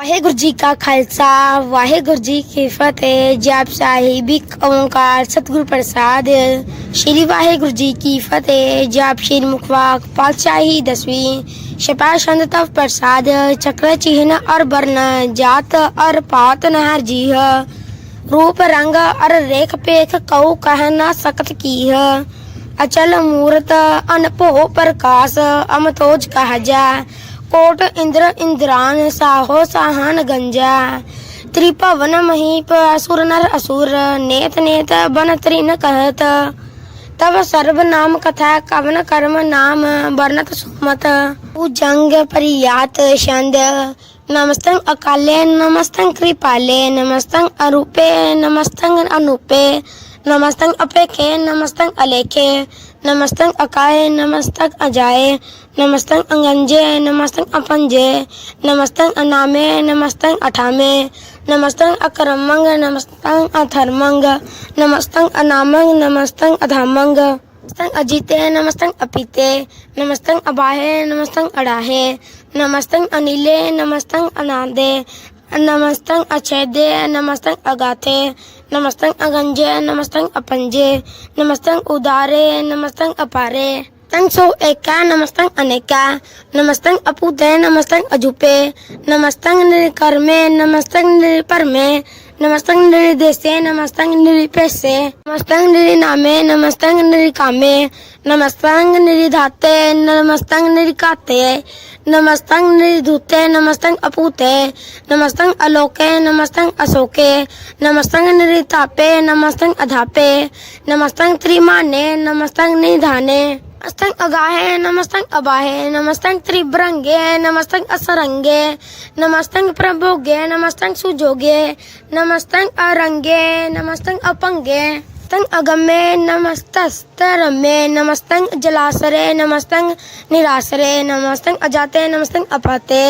ਵਾਹਿਗੁਰੂ ਜੀ ਕਾ ਖਾਲਸਾ ਵਾਹਿਗੁਰੂ ਜੀ ਕੀ ਫਤਿਹ ਜਪ ਸਾਹਿਬ ਇੱਕ ਓੰਕਾਰ ਸਤਿਗੁਰ ਪ੍ਰਸਾਦ ਸ਼੍ਰੀ ਵਾਹਿਗੁਰੂ ਜੀ ਕੀ ਫਤਿਹ ਜਪ ਸ਼੍ਰੀ ਮੁਖਵਾਕ ਪਾਤਸ਼ਾਹੀ ਦਸਵੀਂ ਛਪਾ ਛੰਦ ਤਵ ਪ੍ਰਸਾਦ ਚਕਰ ਚਿਹਨ ਔਰ ਬਰਨ ਜਾਤ ਔਰ ਪਾਤ ਨਹਰ ਜੀਹ रूप रंग अर रेख पेख कऊ कह न सकत कीह अचल मूरत अनभो प्रकाश अमतोज कह जा कोट इंद्र इंद्रान साहो साहन गंजा त्रिभवन महीप असुर नर असुर नेत नेत बन त्रिन कहत तब सर्व नाम कथा कवन कर्म नाम वर्णत सुमत जंग परियात छंद नमस्तं अकाले नमस्तं कृपाले नमस्तं अरूपे नमस्तं अनूपे नमस्तं अपेखे नमस्तं अलेखे नमस्तं अकाय नमस्तं अजाए नमस्तं अंगंजे नमस्तं अपंजे नमस्तं अनामे नमस्तं अठामे नमस्तं अकरमंग नमस्तं अथर्मंग नमस्तं अनामंग नमस्तं अधामंग नमस्तं अजीते नमस्तं अपीते नमस्तं अबाहे नमस्तं अड़ाहे नमस्तं अनिले नमस्तं अनादे नमस्तं अछेदे नमस्तं अगाथे नमस्तं अगंजे नमस्तं अपंजे नमस्तं उदारे नमस्तं अपारे। नमस्तं सो एका नमस्तं अनेका नमस्तं अपूते नमस्तं अजूपे नमस्तं निर्कर्मे नमस्तं निर्परमे नमस्तं निर्देशे नमस्तं निरपेशे नमस्तं निरिनामे नमस्तं निरिकामे नमस्तं निरिधाते नमस्तं निरिकाते नमस्तं निरिधुते नमस्तं अपूते, नमस्तं अलोके, नमस्तं अशोके नमस्तं निरितापे, नमस्तं अधापे, नमस्तं त्रिमाने, नमस्तं निधाने, नमस्तं अगाहे, नमस्तं अबाहे, नमस्तं त्रिभ्रंगे, नमस्तं असरंगे, नमस्तं प्रभोगे, नमस्तं सुजोगे, नमस्तं अरंगे, नमस्तं अपंगे। नमस्तं अगमे नमस्तस्तरमे नमस्तंग, जलासरे नमस्तं निरासरे नमस्तं अजाते नमस्तं अपाते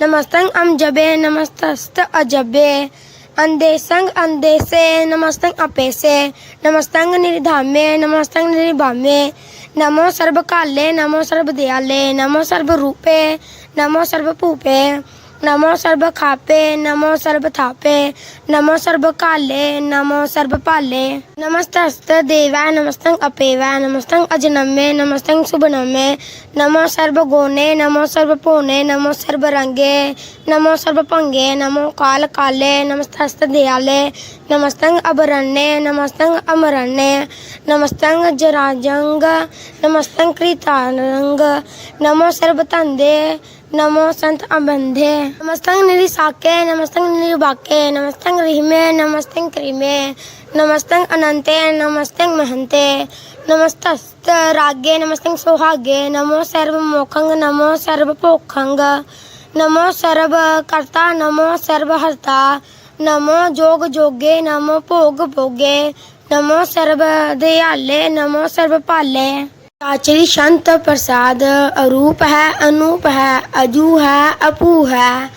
नमस्तं अमजबे नमस्तस्त, अजबे अंदेसंग, अंदेसे नमस्तं अपेसे नमस्तंग, निर्धामे नमस्तं निर्भामे नमो सर्वकाले, नमो सर्वदयाले, नमो सर्वरूपे, नमो सर्वभूपे नमो सर्वखापे नमो सर्वथापे नमो सर्वकाले नमो सर्वपाले नमस्तस्त देवाय नमस्तं अपेवाय नमस्तं अजनमे नमस्तं शुभनमे नमो सर्वगुणे नमो सर्वपूर्णे नमो सर्वरंगे नमो सर्वपंगे नमो काल काले, नमस्तस्त दयाले। नमस्तं अभरण्ये नमस्तं अमरण्ये नमस्तं जराजंग नमस्तं कृतारंग नमो सर्वतंदे नमो संत अबंधे। नमस्तं निरिसाके नमस्तं निर्वाके नमस्तं रिहिमे नमस्तं क्रीमे नमस्तं अनंते नमस्तं महंते। नमस्तस्त रागे नमस्तं सोहागे। नमो सर्वमोखंग नमो सर्वपोखंग नमो सर्वकर्ता नमो सर्वहर्ता नमो जोग जोगे, नमो भोग भोगे। नमो सर्व दयाले, नमो सर्वपाले आचरी संत प्रसाद अरूप है, अनूप है, अजू है, अपू है,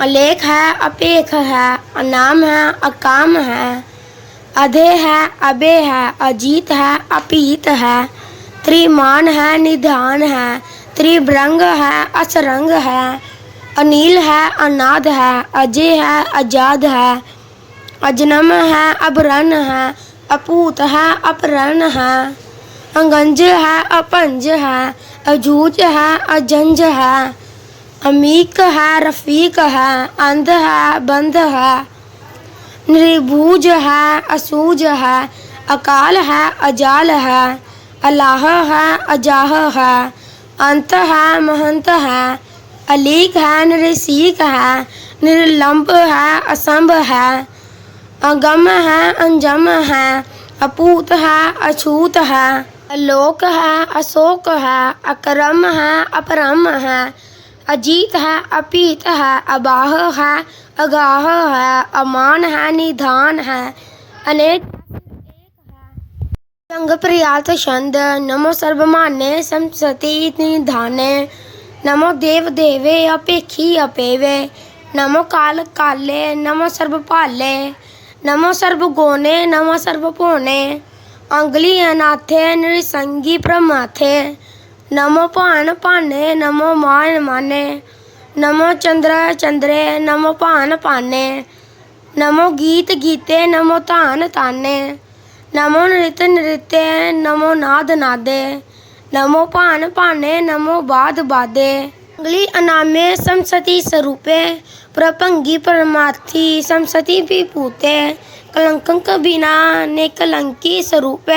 अलेख है, अपेख है, अनाम है, अकाम है, अधे है, अबे है, अजीत है, अपीत है, त्रिमान है, निधान है, त्रिभ्रंग है, असरंग है, अनिल है, अनाद है अजय है आज़ाद है, अजनम है अबरन है, अपूत है, अपरण है। अंगंज है, अपंज है, अजूज है, अजंज है। अमीक है, रफीक है, अंध है, बंध है। निर्भुज है, असूज है, अकाल है, अजाल है। अलाह है, अजाह है। अंत है, महंत है। अलीक है, निरसीक है। निर्लंब है, असंभ है। अगम है, अंजम है। अपूत है, अछूत है। अलोक है अशोक है अकरम है अपरम है अजीत है अपीत है अबाह है अगाह है अमान है निधान है अनेक संग प्रियात छंद नमो सर्वमान्य संसति निधाने नमो देव देवे अपेखी अपेवे नमो काल काले नमो सर्वपाले नमो सर्वगुणे नमो सर्वपूर्णे आङ्ग्लीयनाथे नृसंगी प्रमाथे। नमो पान पाने, नमो मान माने। नमो चंद्र चंद्रे, नमो पान पाने। नमो गीत गीते, नमो तान ताने। नमो नृत्य नृत्य, नमो नाद नादे। नमो पान पाने, नमो बाद बादे। अंगली अनामे समसती स्वरूपे प्रपंगी परमाथी समसती भी पूते। कलंक बिना निकलंकी स्वरूप।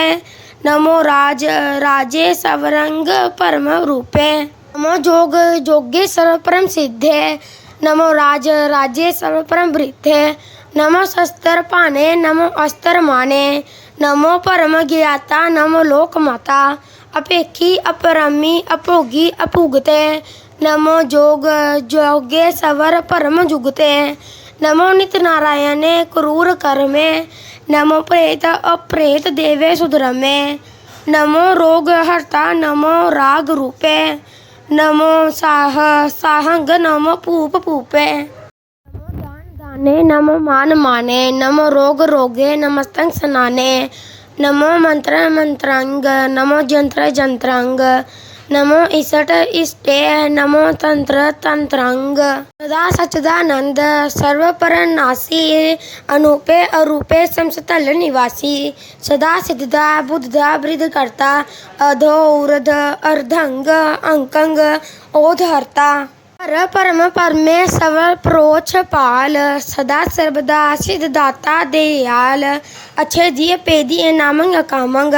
नमो राज, राजे सवरंग परम रूप। नमो जोग, जोगे सर्व परम सिद्ध। है नमो राज, राजे सर्व परम वृद्ध। है नमो शस्त्र पाने, नमो अस्त्र माने। नमो परम ज्ञाता, नमो लोक माता। अपेखी, अपरमी, अपोगी, अपुगते। नमो जोग, जोगे सवर परम जुगते। नमो नित नारायणे क्रूर कर्मे नमो प्रेत अप्रेत देवे सुधरमे नमो रोग हरता नमो राग रूपे नमो साह साहंग नमो पूप पूपे नमो दान दाने नमो मान माने नमो रोग रोगे नमस्तंग सनाने नमो मंत्र मंत्रांग नमो जंत्र जंत्रांग नमो इसट इष्टे नमो तंत्र तंत्रांग सदा सच्चिदानंद सर्व पर नासी अनूपे अरूपे समस्तल निवासी। सदा सिद्धदा, बुद्धदा वृद्ध करता अधो उर्ध अर्धंग अंकंग ओधहर्ता पर परम परमे सवर प्रोछ पाल सदा सर्वदा सिद्धदाता दयाल अच्छे दिए पेदी नामंग कामंग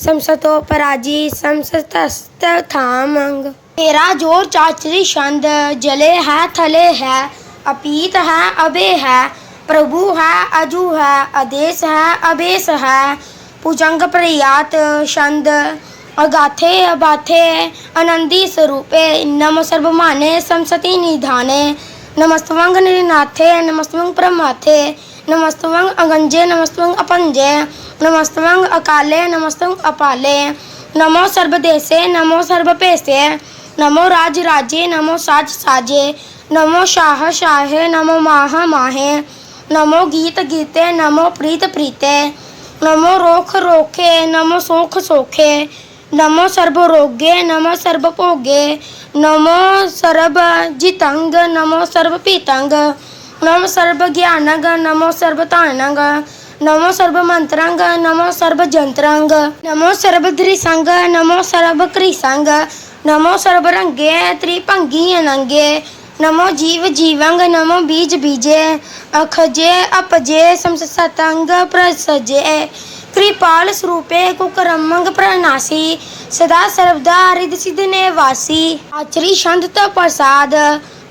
समसतो पराजी समसतस्त थामंग तेरा ज़ोर चाचरी छंद जले है थले है अपीत है अबे है प्रभु है अजू है आदेश है अबेस है भुजंग प्रयात छंद अगाथे अबाथे आनंदी स्वरूपे नम सर्वमाने समसति निधाने। नमस्तवंग निनाथे नमस्तवंग प्रमाथे। नमस्तवंग अगंजे नमस्तवंग अपंजे। नमस्तवंग अकाले नमस्तवंग अपाले। नमो सर्वदेशे नमो सर्वपेशे नमो राज राजे नमो साज साजे नमो शाह शाहे, नमो माह माहे। नमो गीत गीते, नमो प्रीत प्रीते। नमो रोख रोखे, नमो सोख सोखे। नमो सर्व रोगे नमो सर्व भोगे नमो सर्व जितंग नमो सर्व पीतंग नमो सर्व ज्ञानंग नमो सर्व तानंग नमो सर्व मंत्रंग नमो सर्व जंत्रंग नमो सर्व धृसंग नमो सर्व कृसंग नमो सर्व रंगे त्रिभंगी अनंगे नमो जीव जीवंग नमो बीज बीजे अखजे अपजे समसतंग प्रसजे कृपाल स्वरूपे कुकरमंग प्रणासी सदा सर्वदा हरिद सिद्ध ने वासी आचरी छंद तो प्रसाद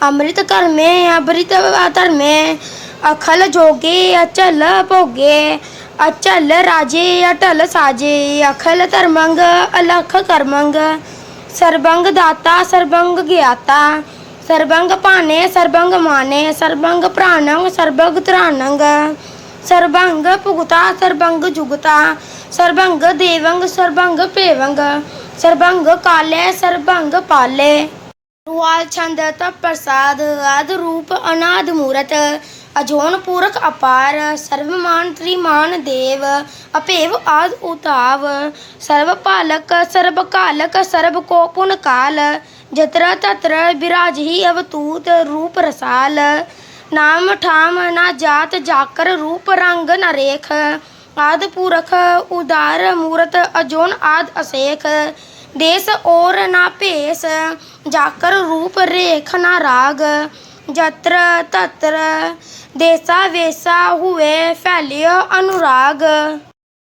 अमृत कर में अमृत अतर में अखल जोगे अचल भोगे अचल राजे अटल साजे अखल धर्मंग अलख कर्मंग सर्वंग दाता सर्वंग ज्ञाता सर्वंग पाने सर्वंग माने सर्वंग प्राणंग सर्वंग त्राणंग सर्वंग पुगता सर्वंग जुगता सर्वंग देवंग सर्वंग पेवंग सर्वंग काले सर्वंग पाले रुआल छंद तप प्रसाद आद रूप अनाद मूरत अजोन पूरक अपार सर्वमान त्रिमान देव अपेव आद उताव सर्व पालक सर्व कालक सर्व को पुन काल जत्र तत्र विराज ही अवतूत रूप रसाल नाम ठाम ना जात जाकर रूप रंग न रेख आद पुरख उदार मूरत अजोन आद असेख देश और ना भेस जाकर रूप रेख ना राग जत्र तत्र देसा वेसा हुए फैलियो अनुराग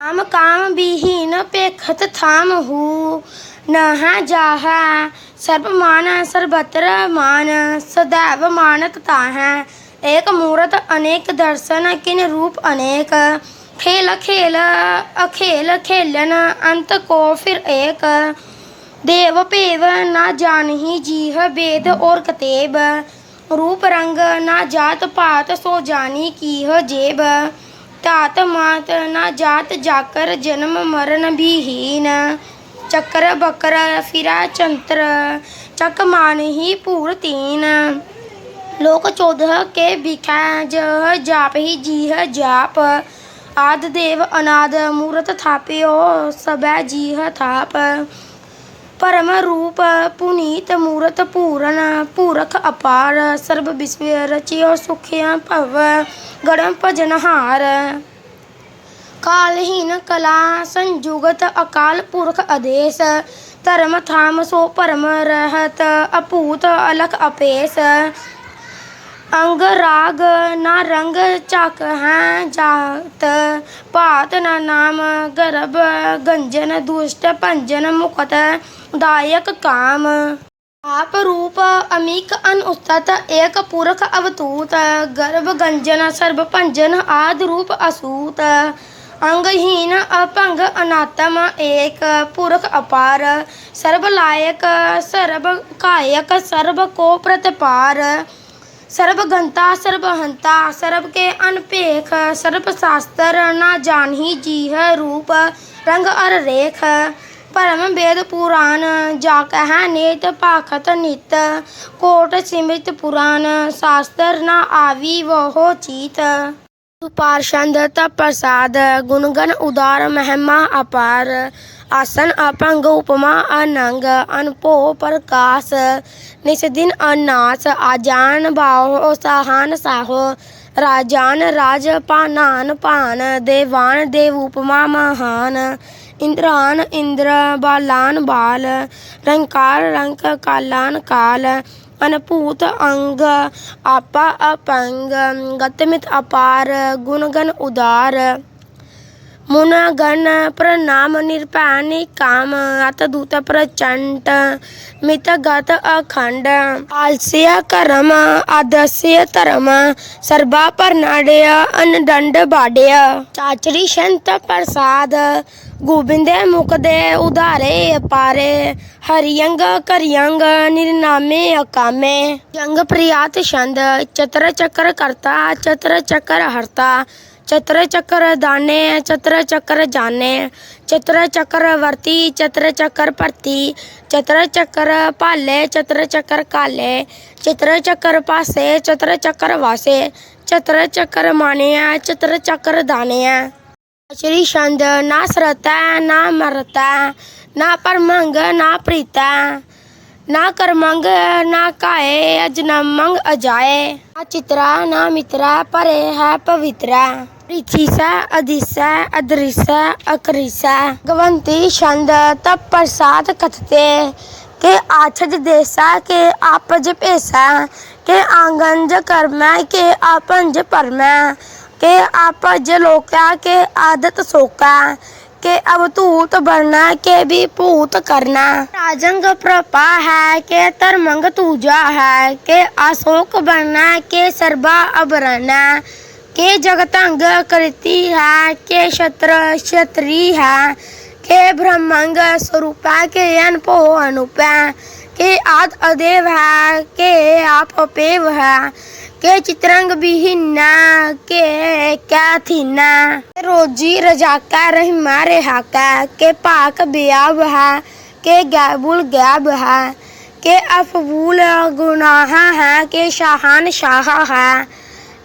काम काम विहीन पेखत थाम हु नहा जाहा सर्वमान सर्वत्र मान सदैव मानत ताह एक मूरत अनेक दर्शन किन रूप अनेक। खेल खेल, अखेल खेलन, अंत को फिर एक। देव पेव, ना जानही जीह वेद और कतेब। रूप रंग, ना जात पात सो जानी कीह जेब। तात मात, ना जात जाकर जन्म मरण विहीन चक्र बकर फिरा चंत्र, चक मान ही पूर तीन। लोक चौदह के बिखा जह जाप ही जीह जाप आद देव अनाद मूरत थाप्यो सब जीह थाप ਪਰਮ ਰੂਪ ਪੁਨੀਤ ਮੂਰਤ ਪੂਰਨ ਪੂਰਖ ਅਪਾਰ ਸਰਬ ਵਿਸਵ ਰਚਿਓ ਸੁਖਿਆ ਭਵ ਗੜਮ ਭਜਨਹਾਰ ਕਾਲਹੀਨ ਕਲਾ ਸੰਜੁਗਤ ਅਕਾਲ ਪੁਰਖ ਆਦੇਸ਼ ਧਰਮ ਥਾਮ ਸੋ ਪਰਮ ਰਹਿਤ ਅਪੂਤ ਅਲਖ ਅਪੇਸ ਅੰਗ ਰਾਗ ਨਾ ਰੰਗ ਚੱਕ ਹੈ, ਜਾਤ ਭਾਤ ਨਾ ਨਾਮ ਗਰਭ ਗੰਜਨ ਦੁਸ਼ਟ ਭੰਜਨ ਮੁਕਤ ਦਾਇਕ ਕਾਮ। ਆਪ ਰੂਪ ਅਮੀਕ ਅਨੁਸਤਤ, ਏਕ ਪੁਰਖ ਅਵਤੂਤ, ਗਰਭ ਗੰਜਨ ਸਰਬ ਭੰਜਨ ਆਦ ਰੂਪ ਅਸੂਤ। ਅੰਗਹੀਨ ਅਪੰਗ ਅਨਾਤਮ, ਏਕ ਪੁਰਖ ਅਪਾਰ, ਸਰਬ ਲਾਇਕ ਸਰਬ ਕਾਇਕ ਸਰਬ ਕੋ ਪ੍ਰਤਪਾਰ। ਸਰਬ ਗੰਤਾ, ਸਰਬ ਕੇ ਅਨਪੇਖ ਸਰਬ ਸ਼ਾਸਤਰ ਨਾ ਜਾਣਹੀ ਜੀਹ ਰੂਪ, ਰੰਗ ਅਰ ਰੇਖ ਪਰਮ ਵੇਦ ਪੁਰਾਨ, ਜਾ ਕਹਿ ਨੇਤ ਭਾਖਤ ਨਿਤ, ਕੋਟ ਸਿਮਿਤ ਪੁਰਾਨ, ਸ਼ਾਸਤਰ ਨਾ ਆਵੀ ਵਹੋ ਚੀਤ। ਪਾਰਸ਼ੰਦ ਪ੍ਰਸਾਦ, ਗੁਣਗਨ ਉਦਾਰ ਮਹਿਮਾ ਅਪਾਰ ਆਸਨ ਅਪੰਗ ਉਪਮਾ ਅਨੰਗ ਅਨਭੋ ਪ੍ਰਕਾਸ਼ ਨਿਸ ਦਿਨ ਅਨਾਸ, ਆਜਾਨ ਬਾਹੋ ਸਾਹਨ ਸਾਹੋ, ਰਾਜਾਨ ਰਾਜ ਪਾਨਾਨ ਪਾਨ ਦੇਵਾਨ ਦੇਵ ਉਪਮਾ ਮਹਾਨ, ਇੰਦਰਾਨ ਇੰਦਰ ਬਾਲਾਨ ਬਾਲ, ਰੰਕਾਰ ਰੰਕ ਕਾਲਾਨ ਕਾਲ, ਅਨਭੂਤ ਅੰਗ ਆਪਾ ਅਪੰਗ, ਗਤਮਿਤ ਅਪਾਰ, ਗੁਣਗਨ ਉਦਾਰ। మునగన ప్రణామనిర్పాణి కామ అతదూత ప్రచండ మితగత అఖండ ఆలస్య కరమ ఆదస్య తరమ సర్వాపర్ణాడయ ਅਨਦੰਡ ਬਾੜਿਆ ਚਾਚਰੀ ਸ਼ੰਤ ਪ੍ਰਸਾਦ, ਗੋਬਿੰਦੇ ਮੁਕਦੇ ਉਧਾਰੇ ਅਪਾਰੇ ਹਰਿਯੰਗ ਕਰਿਯੰਗ ਨਿਰਨਾਮੇ ਅਕਾਮੇ। ਯੰਗ ਪ੍ਰਿਆਤ ਛੰਦ, ਚਤਰ ਚਕਰ ਕਰਤਾ, ਚਤਰ ਚਕਰ ਹਰਤਾ। चतर चक्र दाने चतर चक्र जाने चतर चक्र वर्ती चतर चक्र भरती चतर चक्र भाले चतर चक्र काले चतर चक्र पासे चतर चक्र वासे चतर चक्र माने चतर चक्र दाने ਸ਼੍ਰੀ ਛੰਦ ਨਾ ਸਰਤਾ ਨਾ ਮਰਤਾ ਨਾ ਪਰਮੰਗ ਨਾ ਪ੍ਰੀਤਾ ਨਾ ਕਰ ਮੰਗ, ਨਾ ਕਾਏ ਅਜ ਨਾ ਮੰਗ ਅਜਾਏ। ਨਾ ਚਿਤਰਾ, ਨਾ ਮਿਤਰਾ ਪਰੇ ਹੈ ਪਵਿਤਰਾ। ਰਿਥੀਸਾ ਅਦਿਸਾ ਅਦ੍ਰਿਸਾ ਅਕਰਿਸਾ। ਗਵੰਤੀ ਛੰਦ, ਤਪ ਪ੍ਰਸਾਦ ਕਥਤੇ। के आछज देसा के आपज पेशा के आंगन ज कर्मा के आपन ज परमा के आपज लोका के आदत सोका के अवधूत बनना के भी भूत करना। राजंग प्रपा है के, तरमंग तूजा है के, अशोक बनना के सर्वा अबरना के, जगतंग कृति है के, क्षत्र, क्षत्री है के, ब्रह्मंग स्वरूप के, अनपो अनुपा के, आद अदेव है के, आप अपेव है के चित्रंग बिहिना के क्या थीना रोजी रजाका रहीमा रेहाका के पाक बियाब है के गैबुल गैब है, के अफबूल गुनाह है, के शाहान शाह है,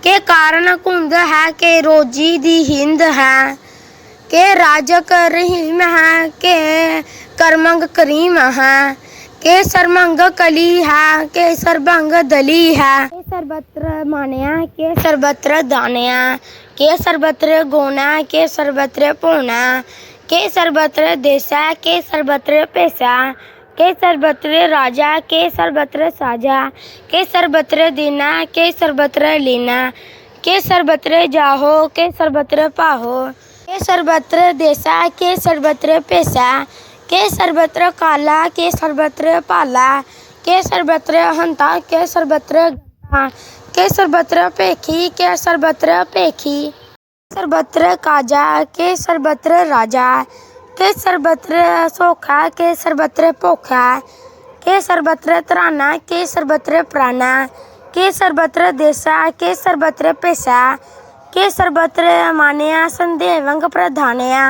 के कारण कुंद है, के रोजी दी हिंद है, के राजक रहीम है, के करमंग करीम है के सरमंग कली है के सरबंग दली है के सर्वत्र मानया के सर्वत्र दानया के सर्वत्र गोना के सर्वत्र पोना के सर्वत्र देशा के सर्वत्र पैसा के सर्वत्र राजा के सर्वत्र साजा के सर्वत्र देना के सर्वत्र लेना के सर्वत्र जाहो के सर्वत्र पाहो के सर्वत्र देशा के सर्वत्र पैसा के सर्वत्र काला के सर्वत्र पाला के सर्वत्र हंता के सर्वत्र गधा, के सर्वत्र पेखी के सर्वत्र पेखी सर्वत्र काजा के सर्वत्र राजा के सर्वत्र सोखा के सर्वत्र पोखा के सर्वत्र त्राना के सर्वत्र प्राणा के सर्वत्र देशा के सर्वत्र पेशा के सर्वत्र मानया संदेवंग प्रधानया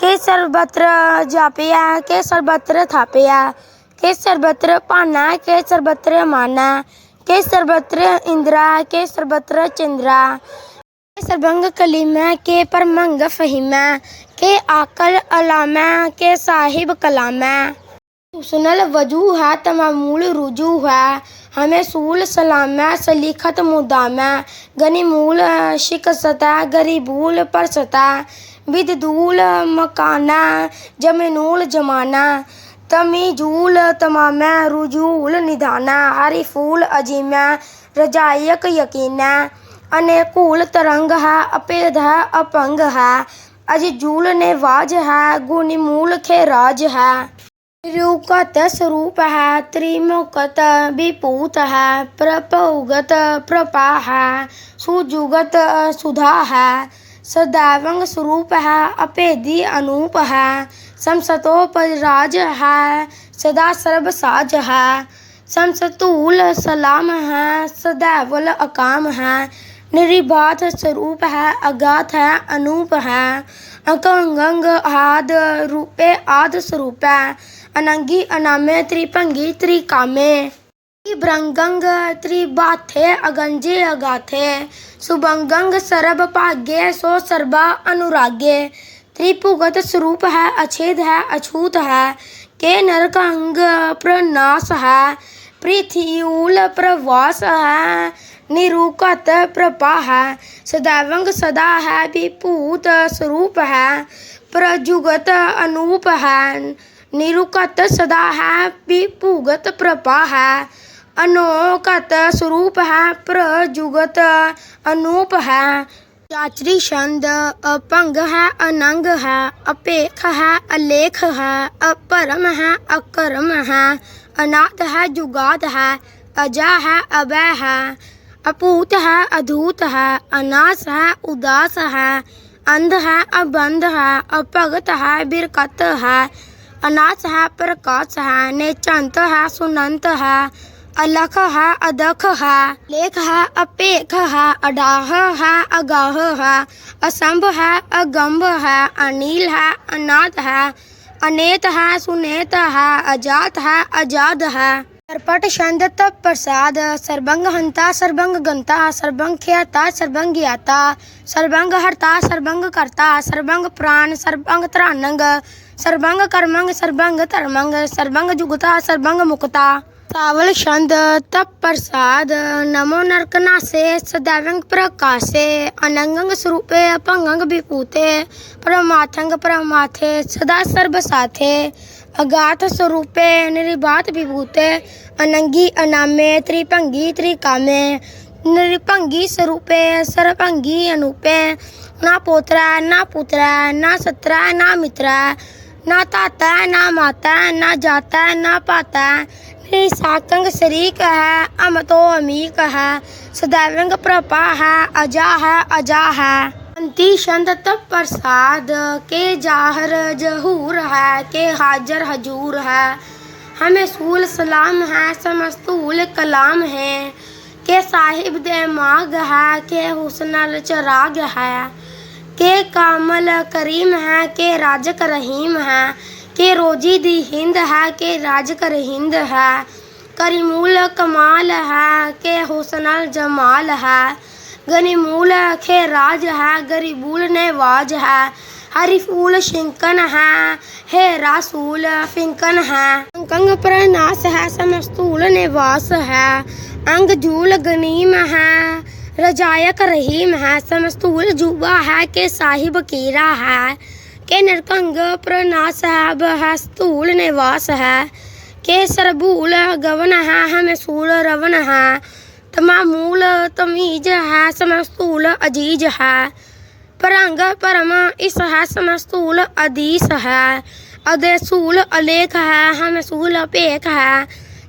के सर्वत्र जापिया के सर्वत्र थापया के सर्वत्र पाना के सर्वत्र माना के सर्वत्र इंद्रा के सर्वत्र चंद्रा के सर्वंग कलीमा, के परमंग फहीमा, के आकल अलामा, के साहिब कलामा। सुनल वज़ू है तमामूल रुजू है, हमें सूल सलामा, सलीखत मुदामा गनीमूल शिकसता गरीबूल परसता। बिददूल मकाना जमनूल जमाना। तमीजूल तमामा, रुजूल निदाना आरिफूल अजीमा, रजायक यकीना। अनेकूल तरंग है, अपेद है, अपंग है। अजजूल नेवाज है गुणमूल खेराज है। रूकत स्वरूप है त्रिमुकत विपूत है, प्रपौगत प्रपा है, सुजुगत सुधा है। सदैवंग स्वरूप है अपेदी अनूप। है समसतोपराज है सदा सर्वसाज। है समसतूल सलाम है सदैवल अकाम। है निरिबात स्वरूप है अगात है अनूप। है अकंगंग आद रूपे आद स्वरूप। है अनंगी अनामे त्रिभंगी त्रिकामे। ब्रंगंग त्रिबाथे अगंजे अगाथे। सुबंगंग सरब भाग्य सो सर्बा अनुरागे। त्रिभुगत स्वरूप है, अछेद है, अछूत है। के नरकंग प्रनाश है। पृथ्यूल प्रवास है। निरुकत प्रपा है। सदैवंग सदा है, विभूत स्वरूप है। प्रजुगत अनूप है। निरुकत सदा है, विभुगत प्रपा है। अनोकत स्वरूप है प्रजुगत अनूप है चाचरी छंद अपंग है अनंग है अपेख है अलेख है अपरम है अकरम है अनाथ है जुगात है अजा है अभय है अपूत है अधूत है अनास है उदास है अंध है अबंध है अपगत है बिरकत है अनाथ है प्रकाश है नेचंत है सुनंत है अलख है, अदख है, लेख है, अपेख है, अडाह है, अगाह है, असंभ है, अगंभ है, अनिल है, अनाथ है, अनेत है, सुनेत है, अजात है, अजाद है। सरपट छंद तप प्रसाद सर्वंग हंता सर्वंग गंता सर्वंग ख्याता सर्वंग ज्ञाता सर्वंग हरता सर्वंग करता सर्वंग प्राण सर्वंग त्रानंग सर्वंग कर्मंग सर्वंग धर्मंग सर्वंग जुगता सर्वंग मुक्ता। सावल छंद, तप प्रसाद, नमो नरकनासे सदैवंग प्रकाशे, अनंगंग स्वरूपे, अपंगंग विभूते परमाथंग परमाथे सदा सर्व साथे। अगाथ स्वरूपे निरिबात विभूते, अनंगी अनामे, त्रिभंगी त्रिकामे। निरभंगी स्वरूपे सरभंगी अनूपे। ना पोत्रा, ना पुत्रा, ना सत्रा, ना मित्रा। ना ताता है, ना माता है, ना जाता है, ना पाता निसाकंग शरीक है अम तो अमीक है। सदैवंग प्रपा है, अजा है अजा है। अंति छंद तप प्रसाद, के जाहर जहूर है, के हाजर हजूर है। हमें सूल सलाम है, समस्तूल कलाम है। के साहिब दे माग है, के हुस्नल चराग है। के कामल करीम है, के राजक रहीम है, के रोजी दी हिंद है, के राजकर हिंद है। करीमूल कमाल है, के हुस्नल जमाल है। गनीमूल के राज है, गरीबूल नेवाज है। हरीफूल शिंकन है, हे रासूल फिंकन है। अंकंग प्रनाश है, समस्तूल निवास है। अंग जूल गनीम है। रजायक रहीम है, समस्तूल जुबा है के साहिब कीरा है, के नरकंग प्रनाश है वह स्थूल निवास है, के सरबूल गवन है, हमें सूल रवन है, तमामूल तमीज है, समस्तूल अज़ीज़ है, परंग परम इस है, समस्तूल अदीस है अदेसूल अलेख है हमसूल अपेख है,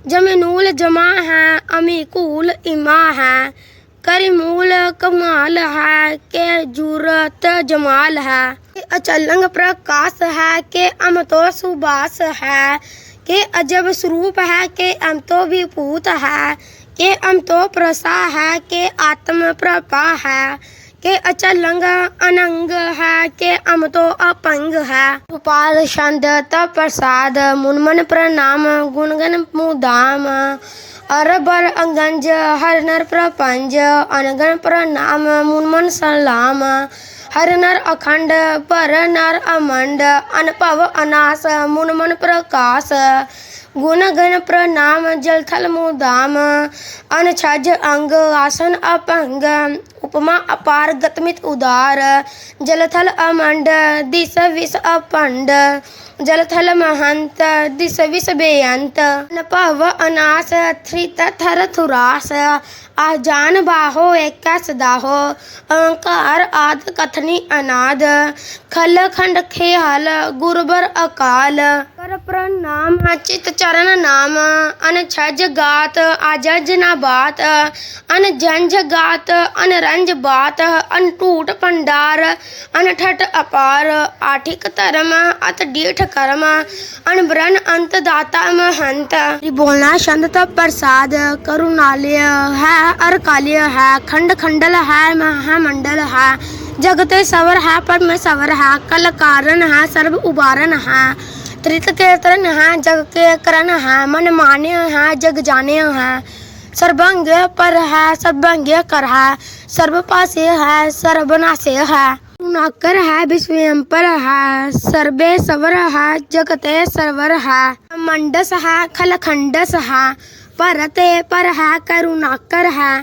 जमनूल जमा है, अमीकूल इमा है करीमूल कमाल है, के जूरत जमाल है। अचलंग प्रकाश है, के अमतो सुबास है, के अजब स्वरूप है, के अमतो विभूत है, के अमतो प्रसा है, के आत्म प्रपा है, के अचलंग अनंग है, के अमतो अपंग है। गोपाल छंद तप प्रसाद मुनमन प्रणाम, गुणगन मुदाम अरबर अंगज हरनर प्रपंज अनगन प्रणाम मुनमन सलाम हरनर अखंड परनर अमंड अनभव अनास मुनमन प्रकाश ਗੁਣ ਗਣ ਪ੍ਰਣਾਮ ਜਲ ਥਲ ਮੁਦਾਮ ਅਨ ਛਜ ਅੰਗ, ਆਸਨ ਅਪੰਗ, ਉਪਮਾ ਅਪਾਰ ਗਤਮਿਤ ਉਦਾਰ ਜਲ ਥਲ ਅਮੰਡ ਦਿਸ ਵਿਸ ਅਪੰਡ ਜਲ ਥਲ ਮਹੰਤ ਦਿਸ ਵਿਸ ਬੇਅੰਤ ਨਭਵ ਅਨਾਸ ਥ੍ਰਿਤ ਥਰ ਥੁਰਾਸ ਆ ਬਾਹੋ ਏਕਾ ਸਦਾਹੋ ਅਹੰਕਾਰ ਆਦ ਕਥਨੀ ਅਨਾਦ ਖਲ ਖੰਡ ਖੇਹਲ, ਗੁਰਬਰ ਅਕਾਲ। प्रण नाम चित्त चरण नाम अन छज गात आजज ना बात अन झंझ गात अन रंज बात अन टूट पंडार अन ठट अपार आठिक धर्म अत डीठ कर्म अन ब्रण अंत दाता महंत बोलना छंद प्रसाद करुणालय है अरकालय है खंड खंडल है महामंडल है जगते सवर है पर मैं सवर है कल कारण है सर्व उबारण है त्रित के तरन है जग के करण है मन मान्य है जग जाने है सर्वंग पर है सर्वंग कर है सर्व पासे है सर्वनाशे है नाकर है विश्वम पर है सर्वे सवर है जगते सरवर है मंडस है खलखंडस है परते पर है करुणाकर है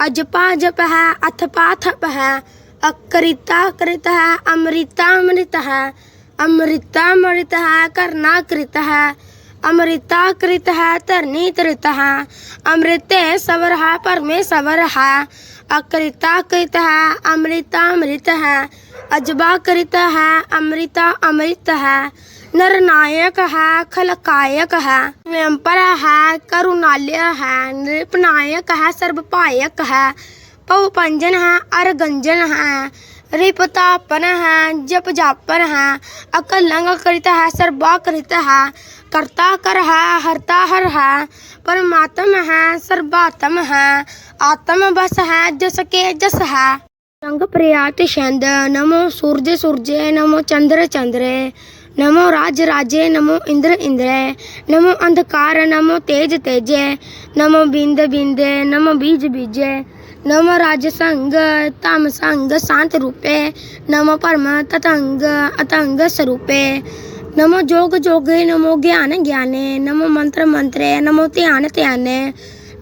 अजपा जप है अथपा थप है अकृता कृत है अमृता अमृत है अमृता अमृत है है। अमृता कृत है तृत है। अमृते सवर है परमेश्वर है। अकृता कृत है, अमृता अमृत है। अजबा कृत है, अमृता अमृत है। नरनायक है, खलकायक है। व्यंपर है, करुणालय है, नृपनायक है, सर्वपायक है। पव पंजन है अरगंजन है रिपतापन है जप जापन है अकलंग कृत है सर्वा कृत है, करता कर है, हरता हर है, परमात्म है सर्वात्म है, आत्म बस है, जस के जस है। रंग प्रियात छंद, नमो सूरज सूरजे, नमो चंद्र चंद्रे, नमो राज राजे, नमो इंद्र इंद्रे, नमो अंधकार, नमो तेज तेजे, नमो बिंद बिंदे, नमो बीज बीजे नमो राज संग तम संग शांत रूपे, नमो परम ततंग अतंग स्वरूपे। नमो जोग जोगे, नमो ज्ञान ज्ञाने, नमो मंत्र मंत्रे, नमो ध्यान ध्याने।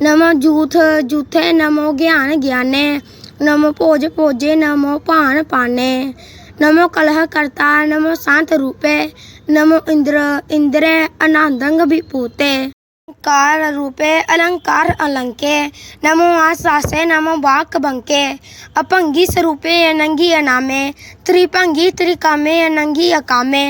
नमो जूथ जूथे, नमो ज्ञान ज्ञाने। नमो भोज भोजे नमो पान पाने। नमो कलह करता, नमो शांत रूपे। नमो इंद्र, इंद्रे, अनंदंग विभूते। कार रूपे, अलंकार अलंके। नमो आसासे नमो वाक बंके अपंगी स्वरूपे, अनंगी अनामे। त्रिपंगी त्रिकामे, अनंगी अकामे।